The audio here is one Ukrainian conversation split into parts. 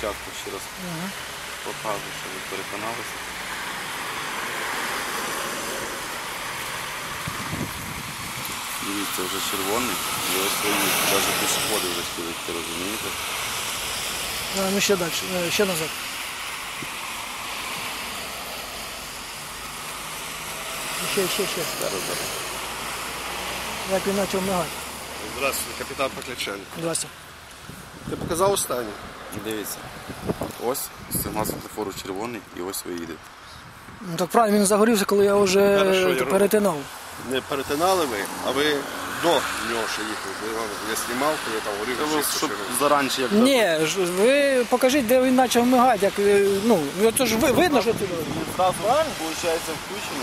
Зараз я вам спочатку ще раз покажу, щоб ви переконалися. Дивіться, вже червоний, і ось свої, навіть пішоходи вже стоять, розумієте? А, ну ще далі, е, ще назад. Ще, ще, ще. Зараз, зараз. Як він почав мигати. Здравствуйте, капітан Покляченко. Здрасте. Ти показав останнє? Дивіться. Ось сигнал світлофору червоний і ось ви їдете. Ну так правильно, він загорівся, коли я вже Хорошо, я перетинав. Не перетинали ви, а ви до нього ще вам я знімав, коли там горів щоб заранче як Ні, ж- ви покажіть, де він почав мигати. Як, е, ну, ну, це ж ви, видно, що ти. Виходить, включено.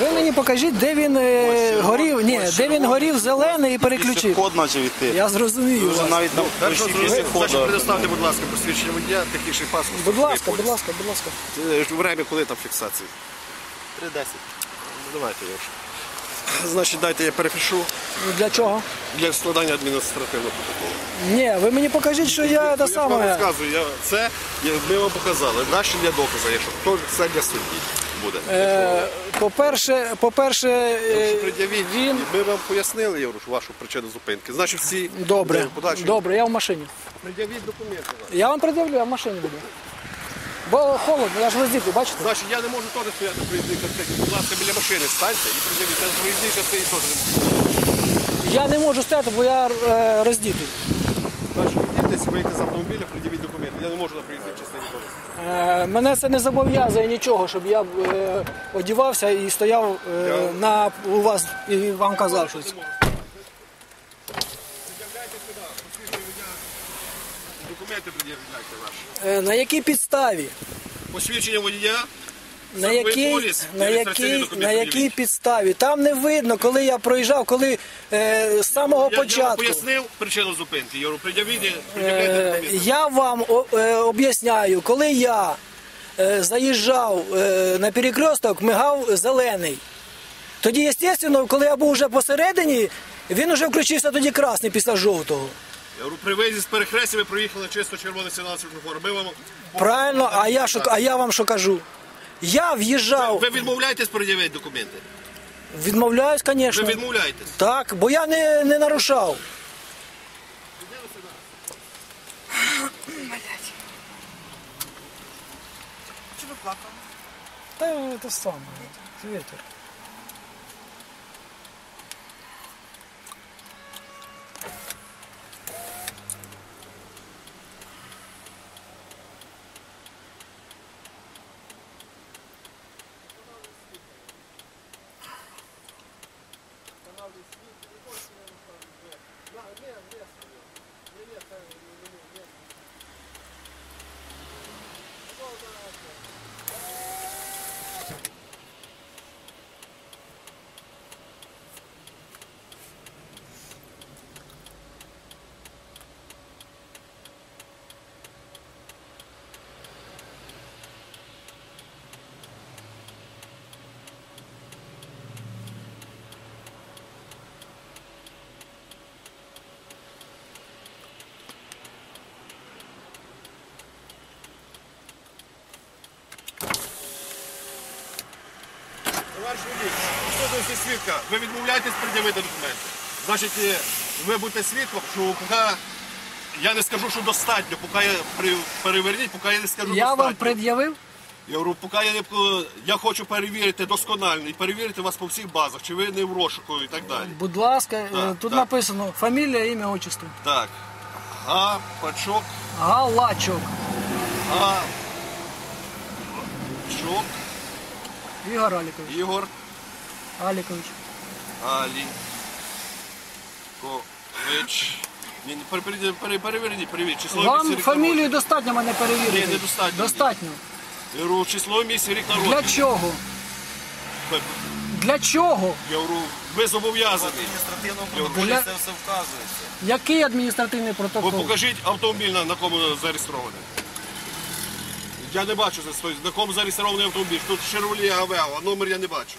Ви мені покажіть, де він е, Ось горів. Ні, ось де він горів зелений і переключив. Пішоход почав йти. Я зрозумів. Вже вас. навіть значить, пішохода. предоставте, будь ласка, посвідчення водія, технічний паспорт. Будь ласка, будь ласка, будь ласка. Время, коли там фіксації? 3.10. Ну, Давайте я вже. Значить, дайте я перепишу Для чого? для складання адміністративного протоколу. Ні, ви мені покажіть, що я те я ж вам саме. розказую, я, це я, ми вам показали. Наші для доказу, якщо то це для судді буде. Е, по-перше, по-перше, е, Якщо пред'явіть, він ми вам пояснили я говорю, вашу причину зупинки. Значить, всі добре, подальші- добре, я в машині. Пред'явіть документи. Я вам пред'явлю, я в машині буду. Бо холодно, я ж роздітий, бачите? Значить, я не можу теж стояти в проїзній частині. Будь ласка, біля машини станьте і пред'явіть. Я в проїзній частині теж не можу. Я не можу стояти, бо я е, роздітий. Значить, відійдітесь, вийти з автомобіля, пред'явіть документи. Я не можу на проїзній частині теж. Е, мене це не зобов'язує нічого, щоб я е, одівався і стояв е, на у вас і вам казав щось. Пред'являйте сюди, посвідчення водія. Документи пред'являйте ваші. Е, на якій підставі? Посвідчення водія. На якій, поліс, на, якій, на якій підставі? Там не видно, коли я проїжджав, коли е, з самого Я, я вам початку. пояснив причину зупинки. Я пред'явіть, Е, я вам е, об'ясняю, коли я е, заїжджав е, на перекресток, мигав зелений. Тоді, звісно, коли я був вже посередині, він вже включився тоді красний після жовтого. Я говорю, при виїзді з перехрестя ви проїхали чисто червоний сигнал світлофору. Ми вам... Правильно, а я, що, а я вам що кажу? Я в'їжджав, Ви відмовляєтесь пред'явити документи? відмовляюсь, Ви звісно. відмовляєтесь? Так, бо я не, не нарушав. Та це саме, це вітер. Товариш водій, присутності свідка, ви відмовляєтесь пред'явити документи. Значить, е, ви будете свідком, що поки я не скажу, що достатньо, поки я при- переверніть, поки я не скажу Я достатньо. вам пред'явив? Я говорю, поки я не я хочу перевірити досконально і перевірити вас по всіх базах, чи ви не в розшуку і так далі. Будь ласка, е, тут так. написано фамілія, ім'я, отчество. Так. А, Пачок, Галачок А, Ігор Алікович. Ігор, Алікович. Алі, Кович. Ні, ні, пере- пере- пере- переверніть, перевіріть. Число Вам місяць, рік фамілію народження. достатньо мене перевірити? Ні, недостатньо. Достатньо. Я говорю, число місяць, рік Для народження. чого? Для чого? Я говорю, ви зобов'язані. адміністративному протоколі Для- це все вказується. Який адміністративний Ви протокол? покажіть автомобіль, на, на кому зареєстрований. Я не бачу це, свою, на кому зареєстрований автомобіль. Тут Шевролі Авео, а номер я не бачу.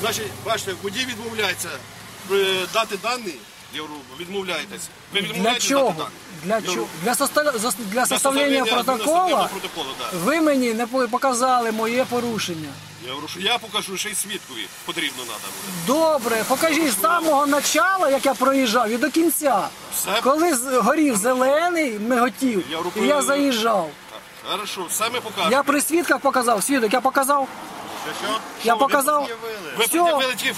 Значить, бачите, водій відмовляється е, дати дані, я говорю, відмовляєтесь. Ви відмовляєтесь дати дані. Для чого? Для, состав... зас- для для составлення протокола протоколу, да. ви мені не по- показали моє порушення. Я говорю, що я покажу, ще й свідкові потрібно треба буде. Добре, покажіть з самого початку, як я проїжджав, і до кінця. Все. Коли з- горів зелений, миготів, Я і я заїжджав. Так, Хорошо, саме покажу. Я при свідках показав, свідок, я показав. Я показав. Ви Все, пред'явили тільки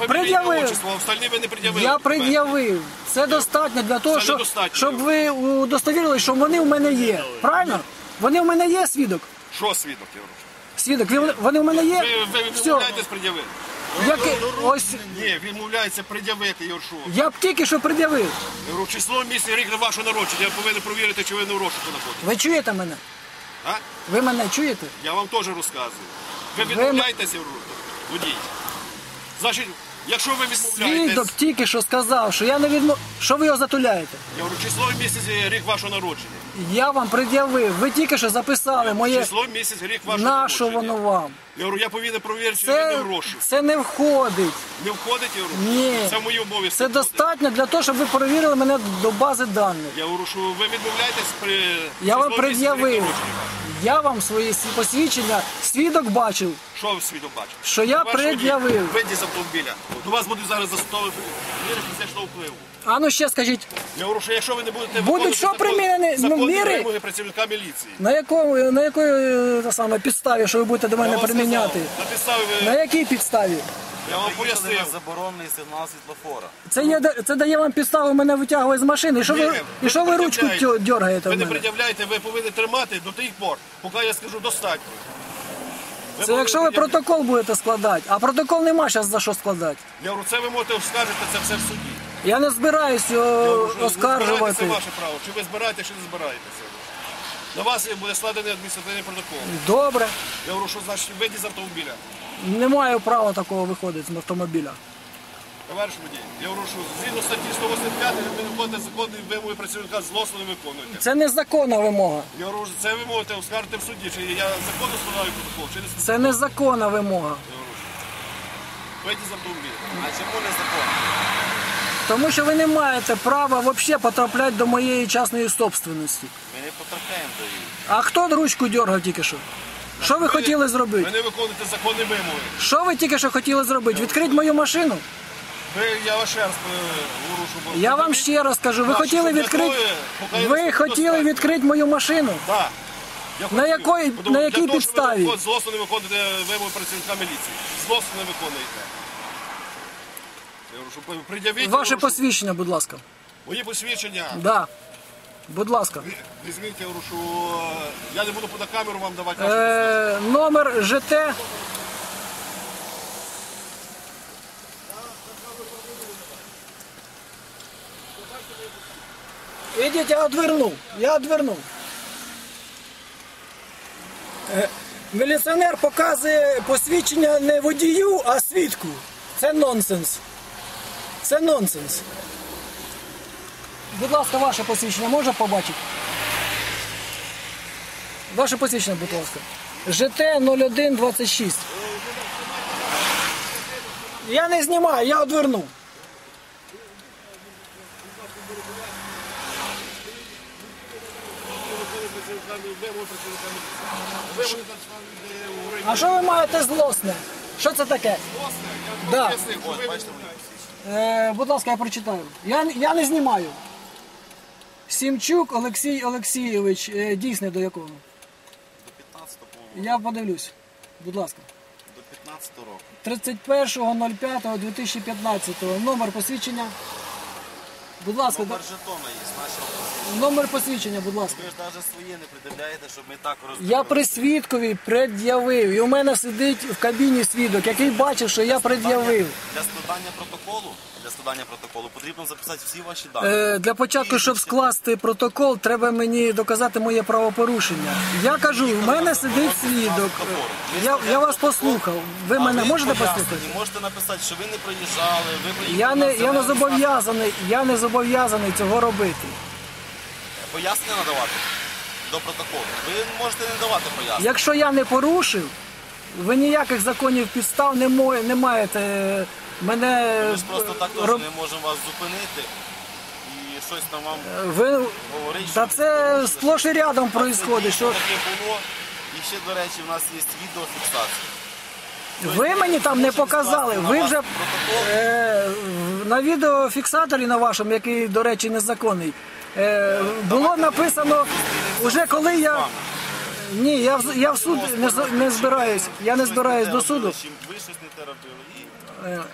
і отчество, а остальні ви не пред'явили. Я документи. пред'явив. Це достатньо для того, Це щоб, недостатньо. щоб ви удостовірили, що вони в мене є. Правильно? Вони в мене є, свідок. Що свідок, я говорю? Свідок, ви- вони в мене є. Ви, ви Все. відмовляєтесь пред'явити? Як, ось Ні, відмовляється пред'явити, що? я б тільки що пред'явив. Я говорю, число місяць рік на вашого народження, я повинен провірити, чи ви не в розшуку знаходитесь. Ви чуєте мене? А? Ви мене чуєте? Я вам теж розказую. Ви відмовляєтеся в водій. Значить, якщо ви відмовляєтесь, Свідок тільки що сказав, що я не відмо... Що ви його затуляєте? я говорю, число місяць рік вашого народження. Я вам пред'явив. Ви тільки що записали моє. Число місяць рік вашого На що народження. воно вам? Я говорю, я повинен провірити, Це, не в це не входить. Не входить, я говорю? Ні. Це в мої обов'язки. Це входить. достатньо для того, щоб ви перевірили мене до бази даних. Я говорю, що ви відмовляєтесь при Я вам місяць рік пред'явив. народження. Я вам свої сі- посвідчення, свідок бачив. Що ви свідок бачите? Що я Ваш водій, пред'явив. Вийдіть з автомобіля. До вас будуть зараз застосовувати міри фізичного впливу. А ну ще скажіть, Я говорю, що якщо ви не будете Будуть що закон- Ну, законні міри? вимоги працівника міліції. на якому на якої е, та саме підставі, що ви будете до Я мене вам приміняти? сказав, На підставі ви- На якій підставі? я вам Поїхали пояснив. заборонений сигнал світлофора. Це є це дає вам підставу мене витягувати з машини. І що ви, Ні, і що не ви ручку пред'являєте. дергаєте Ви в не мене? пред'являєте, ви повинні тримати до тих пор, поки я скажу достатньо. Це якщо ви протокол будете складати, а протокол нема зараз за що складати. Я говорю, це ви можете оскаржити це все в суді. Я не збираюсь Я о, оскаржувати. Це ваше право. Чи ви збираєте, чи не збираєтеся. На вас буде складений адміністративний протокол. Добре, Я говорю, що значить вийдіть з автомобіля. не маю права такого виходити з автомобіля. Товариш водій, я що згідно статті 185 ви не виконуєте законні вимоги працівника злосно не виконуєте. Це незаконна вимога. Я що це ви можете оскаржити в суді, чи я законно складаю протокол, чи не складаю. Це незаконна вимога. Я що вийдіть з автомобіля. А чому не закон? Тому що ви не маєте права взагалі потрапляти до моєї частної собственності. Ми не потрапляємо до її. А хто ручку дергав тільки що? Що ви хотіли Ви зробити? не виконуєте законні вимоги. Що ви тільки що хотіли зробити? Відкрити мою машину? Ви, я ваш раз. Я вам ще раз кажу, ви хотіли відкрити. Ви хотіли відкрити мою машину? Так. Я На хотів. якої- Тому на для якій того, підставі? Ви злосно не виконуєте вимоги працівника міліції. Злосно не виконуєте. Я говорю, що пред'явіть... Ваше я говорю, що посвідчення, будь ласка. Мої посвідчення. Да. Будь ласка. Візьміть, я говорю, що е, я не буду на камеру вам давати ваше. Е, номер ЖТ. Ідіть, я одверну. Я одверну. Е, Міліціонер показує посвідчення не водію, а свідку. Це нонсенс. Це нонсенс. Будь ласка, ваше посвідчення можна побачити? Ваше посвідчення, будь ласка. ЖТ 0126. Я не знімаю, я одверну. Вимоги працівника міліції. Вимоги працівника міліції. А що ви маєте злосне? Що це таке? Да. Е, будь ласка, я прочитаю. Я, я не знімаю. Сімчук Олексій Олексійович, е, дійсний до якого? До 15 по Я подивлюсь. Будь ласка. до 15 року. 31.05.2015. Номер посвідчення. Будь ласка, Номер жетона є, значить, да- номер посвідчення, будь ласка. ви ж навіть своє не пред'являєте, щоб ми так розбили. Я при свідкові пред'явив. І у мене сидить в кабіні свідок, який бачив, що я пред'явив. Для складання протоколу, для складання протоколу потрібно записати всі ваші дані. Е, для початку, щоб скласти протокол, треба мені доказати моє правопорушення. Я кажу, в мене сидить свідок. Я, я вас послухав. Ви мене можете послухати? Можете написати, що ви не проїжджали, ви приїхали Я не, я не зобов'язаний, я не зобов'язаний цього робити. Пояснення надавати до протоколу. Ви можете не давати пояснення. Якщо я не порушив, Ви ніяких законів підстав не, мо- не маєте е, мене. Ми ж просто так теж роб- не можемо вас зупинити і щось там вам Ви... говорить. Та що це ви сплош і рядом Це Що... таке було. І ще, до речі, в нас є відеофіксація. Ви мені там не показали. Ви вже е, на відеофіксаторі на вашому, який, до речі, незаконний, е, було написано, уже коли я. Ні, я в, я в суд не, з- не збираюсь. Я не збираюсь до суду. Ви щось не те робили. І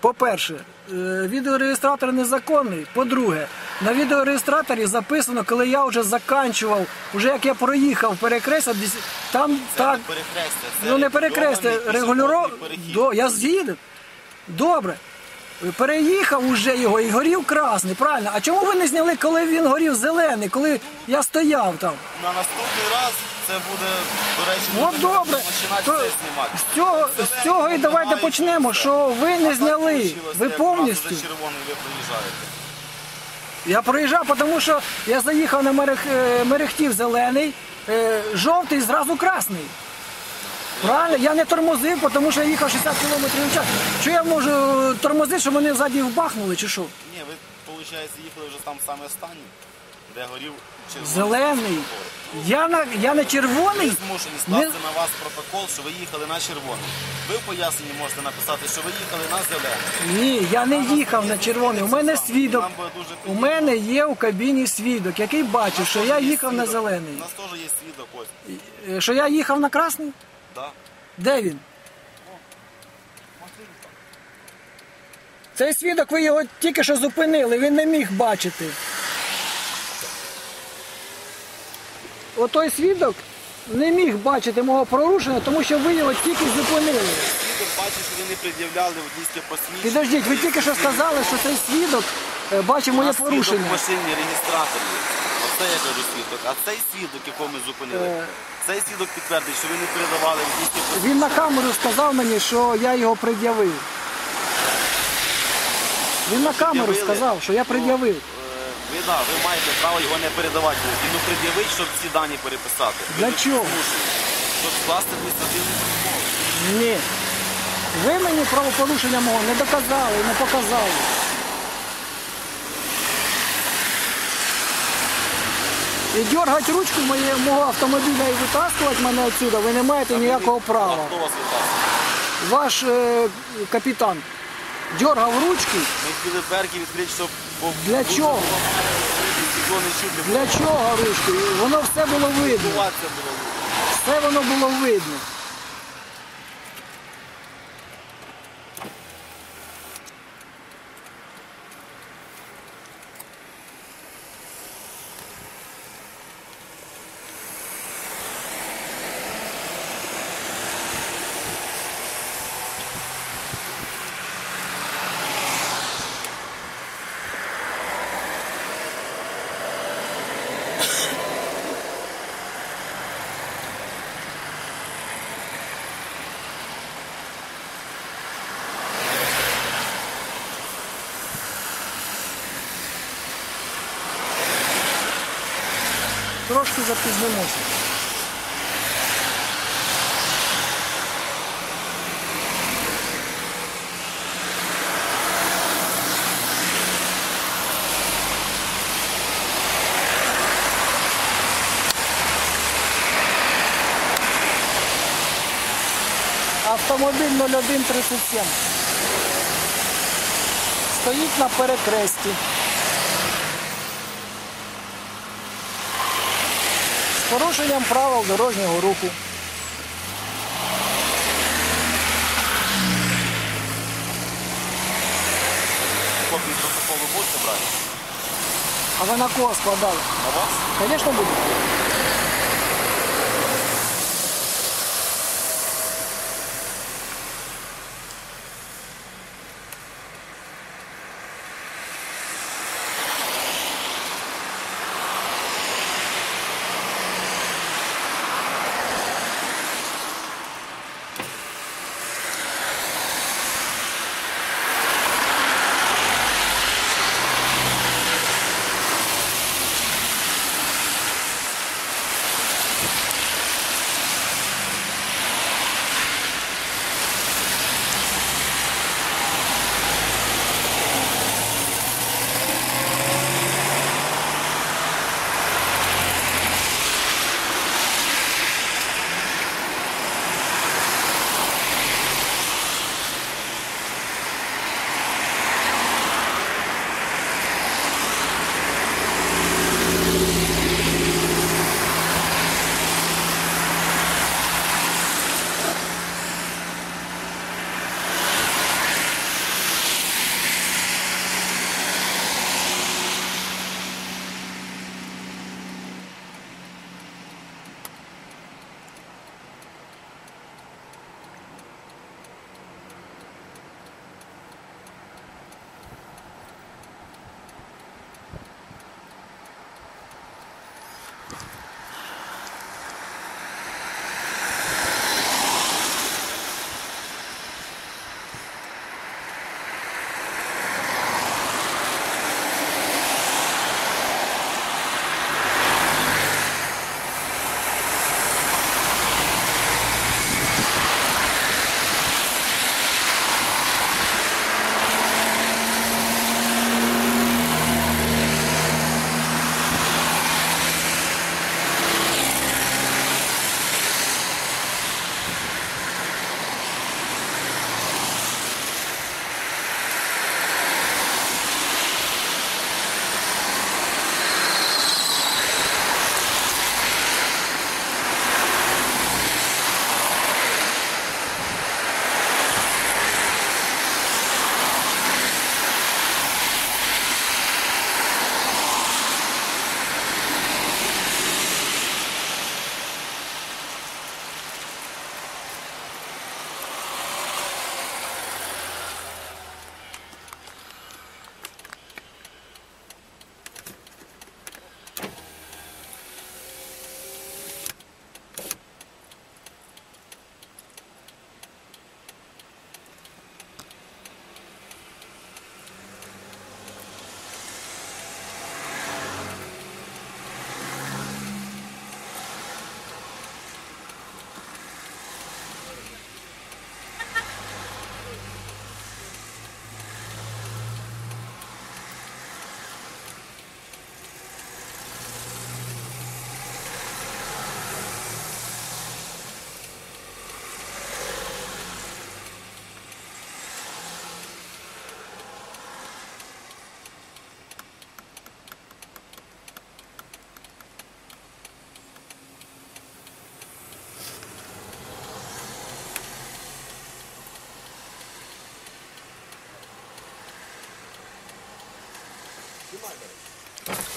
По-перше, е, відеореєстратор незаконний. По-друге, на відеореєстраторі записано, коли я вже заканчував, вже як я проїхав перекрестя, десь- там це так. не перехрестя. Це Ну не перекрестя, регульований регулював. пішохідний перехід. До, я з'їду. Добре. Переїхав уже його і горів красний, правильно. А чому ви не зняли, коли він горів зелений, коли я стояв там? На наступний раз це буде, до речі, Ну будемо добре. починати То це знімати. з цього, з цього і давайте почнемо, що ви не зняли. Ви повністю. Червоний ви проїжджаєте. Я проїжджав, тому що я заїхав на мерех, е, мерехтів зелений, е, жовтий, зразу красний. Правильно, я не тормозив, тому що я їхав 60 км в час. Що я можу тормозити, щоб мене ззаді вбахнули, чи що? Ні, ви, виходить, їхали вже там саме останній, де горів червоний. Зелений. Я на я не червоний. Ви змушені скласти на вас протокол, що ви їхали на червоний. Ви в поясненні можете написати, що ви їхали на зелений. Ні, я не їхав на червоний. У мене свідок. Нам буде дуже У приємно. мене є у кабіні свідок, який бачив, що я їхав на зелений. У нас теж є свідок ось. Е, Що я їхав на красний? Да. Де він? Цей свідок ви його тільки що зупинили, він не міг бачити. Отой свідок не міг бачити мого порушення, тому що ви його тільки зупинили. Свідок бачить, що ви не пред'являли водійське посвідчення. Підождіть, ви тільки що сказали, що цей свідок е, бачив У моє нас свідок порушення. в машині реєстратор є. Оце я кажу свідок. А цей свідок, якого ми зупинили, Е. цей свідок підтвердить, що ви не передавали водійське посвідчення. Він на камеру сказав мені, що я його пред'явив. Він на камеру Пред'явили. сказав, що я пред'явив. Ви, да, ви маєте право його не передавати. Ну пред'явить, щоб всі дані переписати. Ви Для не чого? Щоб скласти адміністративний протокол. Ні. Ви мені правопорушення мого не доказали, не показали. І дергати ручку моє, мого автомобіля і витаскувати мене відсюди, ви не маєте ніякого А права. хто вас витасує? Ваш е, капітан дергав ручки. Ми хотіли берки відкрити, щоб... Для чого? Для чого ручки? Воно все було видно. Все воно було видно. Трошки запізнимося. Автомобіль 0137. Стоїть на перекресті. З порушенням правил дорожнього руху. Копії протоколу будете брати? А ви на кого складали? На вас? Звісно, буду.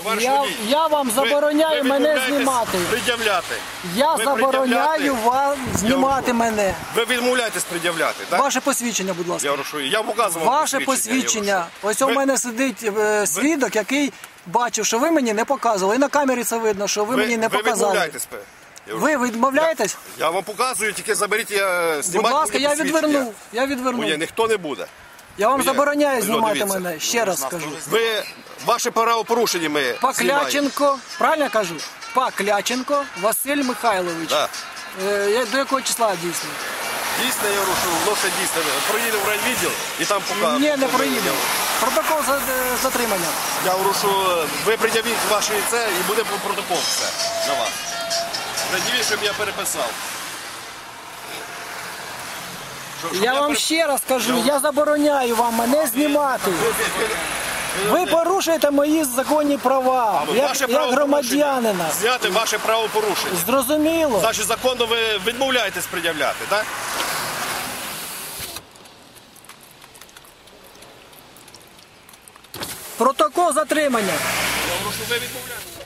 Товариш Я, водій, я вам забороняю ви мене відмовляєтесь знімати. Пред'являти. Я ви забороняю вам знімати мене. Ви відмовляєтесь пред'являти, так? Ваше посвідчення, будь ласка. Я прошу, я показував Ваше посвідчення. Ось у Ви- мене сидить е, свідок, який бачив, що ви мені не показували. І на камері це видно, що ви, мені не ви показали. відмовляєтесь. Я. Ви відмовляєтесь? Я вам показую, тільки заберіть я Будь ласка, я відвернув. Я Ні, ніхто не буде. Я вам забороняю Ну, знімати дивіться. мене. Ще раз скажу. Ви ваше правопорушення ми знімаємо. Покляченко, правильно я кажу? Покляченко Василь Михайлович. Да. Е, я- До якого числа дійсно? Дійсно, я що лише дійсно. Проїдемо в райвідділ і там покажемо. Ні, не проїдемо. Протокол за- е, затримання. Я що ви пред'явіть ваші це і буде протокол все на вас. Пред'явіть, щоб я переписав. Я вам ще раз кажу, я забороняю вам мене знімати. Ви порушуєте мої законні права, Ваше як, як правопорушення. громадянина. Зняти ваше правопорушення. Зрозуміло? Значить, законно ви відмовляєтесь пред'являти, так? Протокол затримання. Я що ви відмовляєтесь.